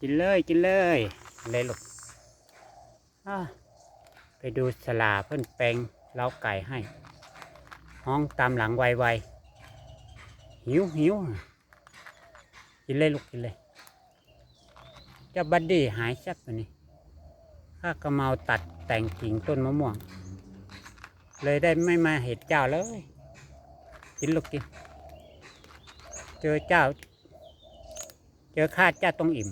กินเลยกินเลยเลยลูกไปดูสลาเพื่อนแปลงเล้าไก่ให้ ห้องตามหลังไวๆหิวหิวกินเลยลูกกินเลยเจะบัดดี้หายแซ่บตัวนี้ข้ากระเมาตัดแต่งกิ่งต้นมะม่วง เลยได้ไม่มาเห็ดเจ้าเลยกินลูกกินเจอเจ้า เจอข้าเจ้าต้องอิ่ม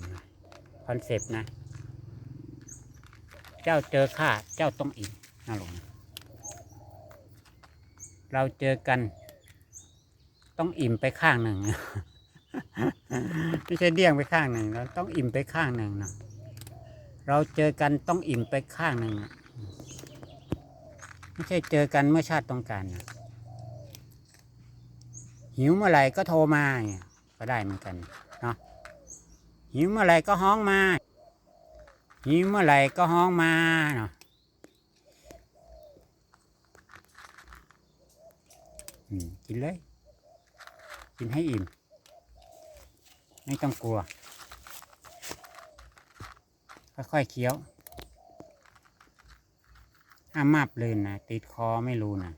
คอนเซปต์นะ เจ้าเจอข้าเจ้าต้องอิ่มนะลุงเราเจอกัน ต้องอิ่มไปข้างหนึ่งไม่ใช่เดี่ยงไปข้างหนึ่งเราต้องอิ่มไปข้างหนึ่งนะเราเจอกันต้องอิ่มไปข้างหนึ่งไม่ใช่เจอกันเมื่อชาติต้องการนะหิวเมื่อไหร่ก็โทรมาเนี่ยก็ได้เหมือนกันเนาะ หิวเมื่อไหร่ก็ห้องมาหิวเมื่อไหร่ก็ห้องมาเนาะกินเลย กินให้อิ่ม ไม่ต้องกลัว ค่อยๆเคี้ยวห้ามมาบลืนนะ ติดคอไม่รู้นะ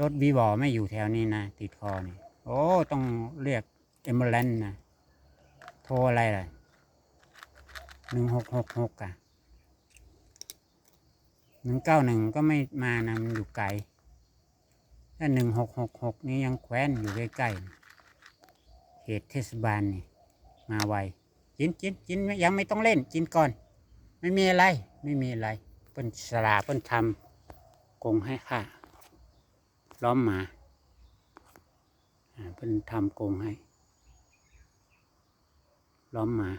รถวีบอไม่อยู่แถวนี้นะ ติดคอนี่ โอ้ ต้องเรียกเอมเบลนนะ โทรอะไรล่ะหนึ่งหกหกหกอะหนึ่งเก้าหนึ่งก็ไม่มานะมันอยู่ไกลถ้าหนึ่งหกหกหกนี้ยังแคว้นอยู่ใกล้ๆเขตเทศบาลนี่ มาไวกินกินกินยังไม่ต้องเล่นกินก่อน ไม่มีอะไร ไม่มีอะไรเปิ้นสลาเปิ้นทำกงให้ค่ะล้อมหมาเปิ้นทำกงให้ ล้อมมา